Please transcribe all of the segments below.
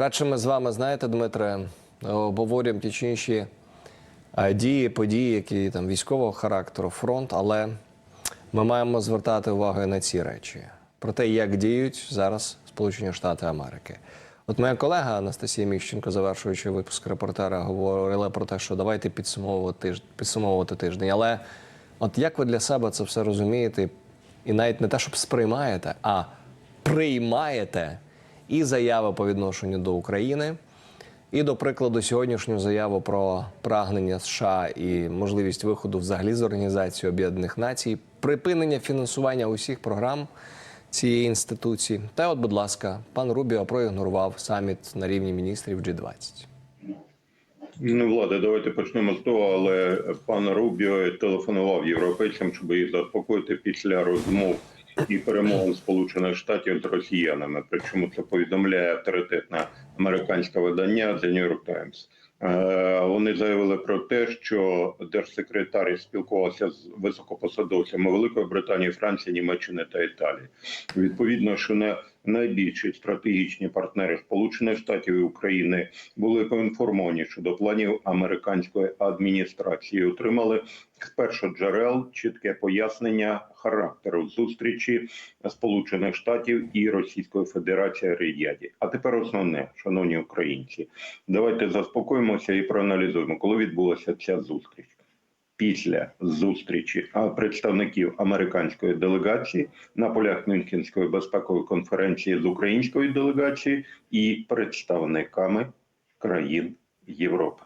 Радше ми з вами, знаєте, Дмитре, обговорюємо ті чи інші е, дії, події, які там військового характеру, фронт, але ми маємо звертати увагу на ці речі про те, як діють зараз Сполучені Штати Америки. От моя колега Анастасія Міщенко, завершуючи випуск репортера, говорила про те, що давайте підсумовувати підсумовувати тиждень. Але от як ви для себе це все розумієте, і навіть не те, щоб сприймаєте, а приймаєте і заяви по відношенню до України, і, до прикладу, сьогоднішню заяву про прагнення США і можливість виходу взагалі з Організації Об'єднаних Націй, припинення фінансування усіх програм цієї інституції. Та от, будь ласка, пан Рубіо проігнорував саміт на рівні міністрів G20. Ну, влада, давайте почнемо з того, але пан Рубіо телефонував європейцям, щоб їх заспокоїти після розмов і перемогам Сполучених Штатів з росіянами. Причому це повідомляє авторитетне американське видання The New York Times. Е, Вони заявили про те, що держсекретар спілкувався з високопосадовцями Великої Британії, Франції, Німеччини та Італії. Відповідно, що не найбільші стратегічні партнери Сполучених Штатів і України були поінформовані щодо планів американської адміністрації. Отримали з першоджерел чітке пояснення характеру зустрічі Сполучених Штатів і Російської Федерації Рияді. А тепер основне, шановні українці, давайте заспокоїмося і проаналізуємо, коли відбулася ця зустріч. Після зустрічі представників американської делегації на полях Мюнхенської безпекової конференції з українською делегацією і представниками країн Європи.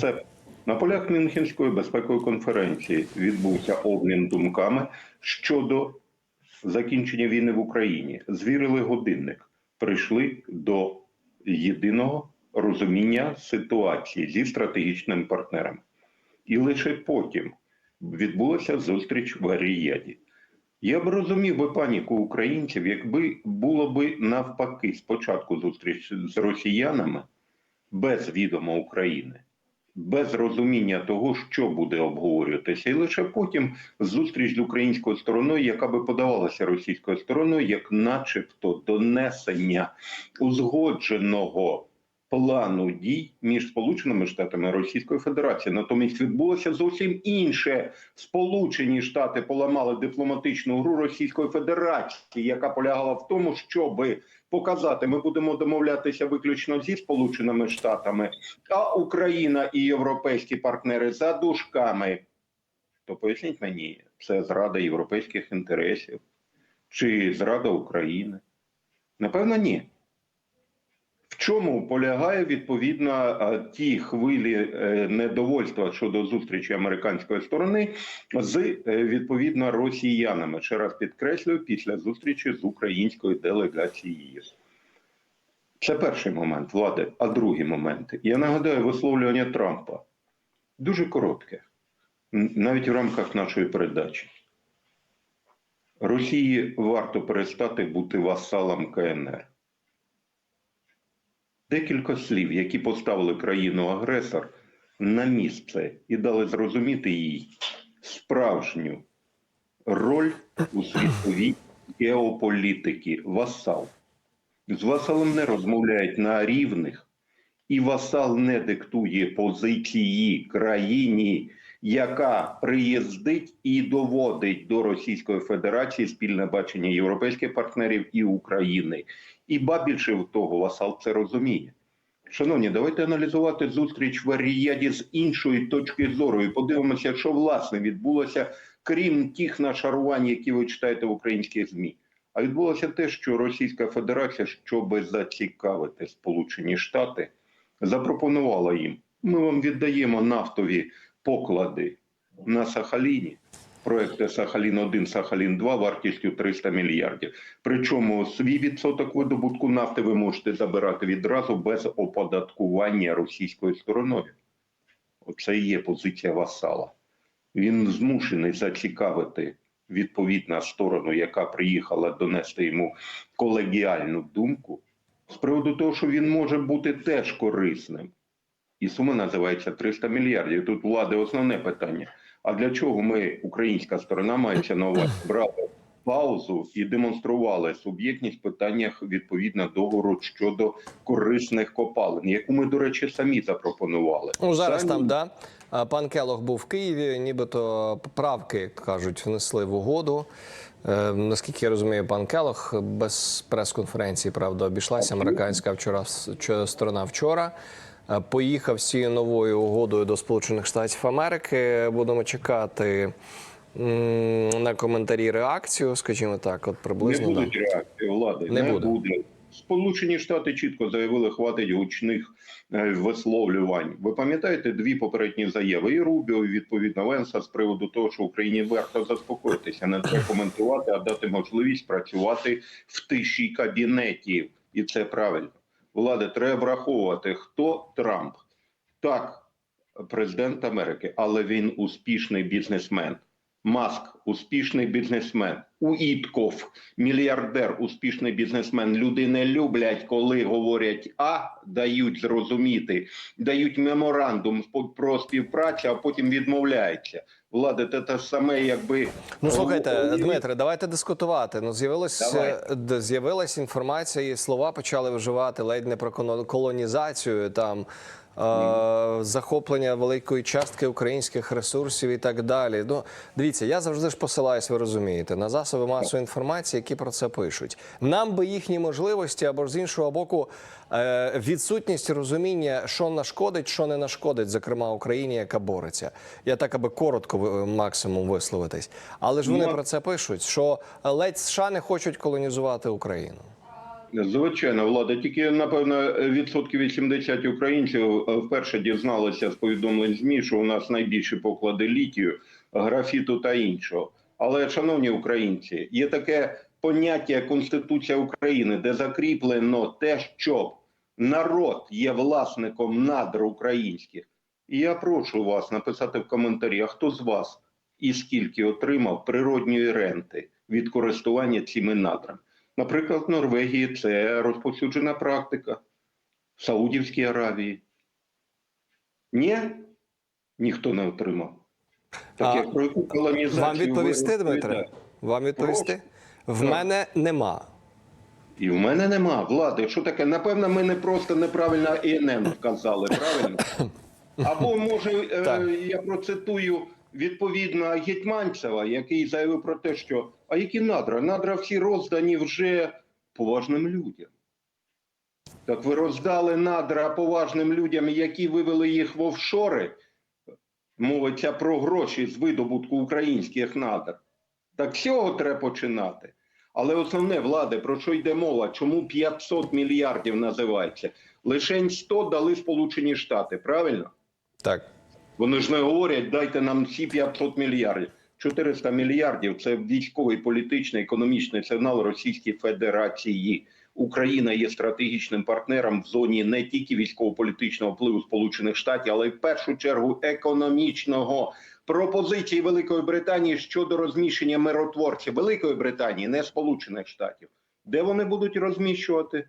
Це на полях Мюнхенської безпекової конференції відбувся обмін думками щодо закінчення війни в Україні. Звірили годинник, прийшли до єдиного розуміння ситуації зі стратегічними партнерами. І лише потім відбулася зустріч в Аріяді. Я б розумів би паніку українців, якби було би навпаки спочатку зустріч з росіянами без відома України, без розуміння того, що буде обговорюватися, і лише потім зустріч з українською стороною, яка би подавалася російською стороною, як начебто донесення узгодженого плану дій між Сполученими Штатами і Російською Федерацією. Натомість відбулося зовсім інше. Сполучені Штати поламали дипломатичну гру Російської Федерації, яка полягала в тому, щоби показати, ми будемо домовлятися виключно зі Сполученими Штатами, а Україна і європейські партнери за дужками. То поясніть мені, це зрада європейських інтересів чи зрада України? Напевно, ні. Чому полягає відповідно е, ті хвилі е, недовольства щодо зустрічі американської сторони з е, відповідно росіянами? Ще раз підкреслюю, після зустрічі з українською делегацією. Це перший момент влади. А другий момент. Я нагадаю висловлювання Трампа дуже коротке, навіть в рамках нашої передачі. Росії варто перестати бути васалом КНР. Декілька слів, які поставили країну-агресор на місце і дали зрозуміти їй справжню роль у світовій геополітики. Васал. З васалом не розмовляють на рівних, і васал не диктує позиції країні, яка приїздить і доводить до Російської Федерації спільне бачення європейських партнерів і України. І ба більше в того, васал це розуміє. Шановні, давайте аналізувати зустріч в Ріяді з іншої точки зору і подивимося, що власне відбулося, крім тих нашарувань, які ви читаєте в українських ЗМІ. А відбулося те, що Російська Федерація, щоб зацікавити Сполучені Штати, запропонувала їм: ми вам віддаємо нафтові поклади на Сахаліні. Проекти Сахалін 1 Сахалін 2 вартістю 300 мільярдів. Причому свій відсоток видобутку нафти ви можете забирати відразу без оподаткування російською стороною. Оце і є позиція васала. Він змушений зацікавити відповідна сторону, яка приїхала донести йому колегіальну думку, з приводу того, що він може бути теж корисним. І сума називається 300 мільярдів. Тут влади основне питання. А для чого ми, українська сторона, мається на увазі брати паузу і демонстрували суб'єктність в питаннях відповідно договору щодо корисних копалин, яку ми, до речі, самі запропонували. Ну, зараз Самі там, да. Пан Келох був в Києві, нібито поправки, як кажуть, внесли в угоду. Е, наскільки я розумію, пан Келох без прес-конференції, правда, обійшлася американська вчора вч- сторона вчора. Е, Поїхав з цією новою угодою до Сполучених Штатів Америки. Будемо чекати на коментарі реакцію, скажімо так, от Не приблизно. да. реакції влади. Не Не, буде. буде. Сполучені Штати чітко заявили, хватить гучних е, висловлювань. Ви пам'ятаєте дві попередні заяви і Рубіо, і відповідно Венса з приводу того, що Україні варто заспокоїтися, не треба коментувати, а дати можливість працювати в тиші кабінетів. І це правильно. Влади треба враховувати, хто Трамп. Так, президент Америки, але він успішний бізнесмен. Маск успішний бізнесмен. Уітков, мільярдер, успішний бізнесмен. Люди не люблять, коли говорять А, дають зрозуміти, дають меморандум про співпрацю, а потім відмовляються. Влада, це те саме, якби Ну слухайте, Дмитре, давайте дискутувати. Ну Давай. е, з'явилась інформація, і слова почали вживати ледь не про колонізацію, там захоплення великої частки українських ресурсів і так далі. Ну дивіться, я завжди ж посилаюсь, ви розумієте, на засоби масової інформації, які про це пишуть. Нам би їхні можливості або ж з іншого боку. е, Відсутність розуміння, що нашкодить, що не нашкодить, зокрема Україні, яка бореться. Я так аби коротко ви- максимум висловитись. Але ж вони Ну, про це пишуть, що ледь США не хочуть колонізувати Україну. Звичайно, влада. Тільки напевно відсотків 80 українців е, вперше дізналися з повідомлень змі, що у нас найбільші поклади літію, графіту та іншого. Але, шановні українці, є таке поняття Конституція України, де закріплено те, що народ є власником надр українських. І я прошу вас написати в коментарі, а хто з вас і скільки отримав природньої ренти від користування цими надрами. Наприклад, в Норвегії це розповсюджена практика, в Саудівській Аравії. Ні, ніхто не отримав. Так А як про яку колонізацію Вам ви відповісти, Дмитре? Вам відповісти? В Так. мене нема. І в мене нема влади. Що таке? Напевно, ми не просто неправильно ІНН вказали, правильно? Або може е, я процитую відповідно Гетьманцева, який заявив про те, що а які надра? Надра всі роздані вже поважним людям. Так ви роздали надра поважним людям, які вивели їх в офшори. Мовиться про гроші з видобутку українських надр. Так цього треба починати. Але основне влади, про що йде мова? Чому 500 мільярдів називається? Лишень 100 дали Сполучені Штати, правильно? Так. Вони ж не говорять, дайте нам всі 500 мільярдів. 400 мільярдів це військовий, політичний, економічний сигнал Російської Федерації. Україна є стратегічним партнером в зоні не тільки військово-політичного впливу Сполучених Штатів, але й в першу чергу економічного. Пропозиції Великої Британії щодо розміщення миротворців Великої Британії, не Сполучених Штатів. Де вони будуть розміщувати?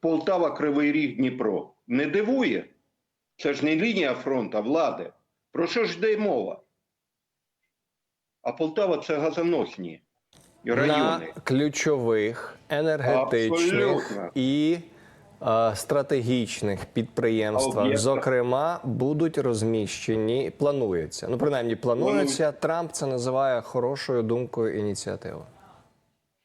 Полтава, Кривий Ріг, Дніпро. Не дивує? Це ж не лінія фронту, а влади. Про що ж йде мова? А Полтава це газоносні райони. На ключових енергетичних Абсолютно. і е, стратегічних підприємствах, зокрема, будуть розміщені. Планується. Ну, принаймні, планується. Трамп це називає хорошою думкою ініціативи.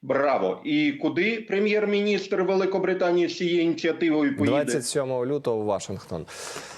Браво! І куди прем'єр-міністр Великобританії з цією ініціативою поїде? 27 лютого в Вашингтон.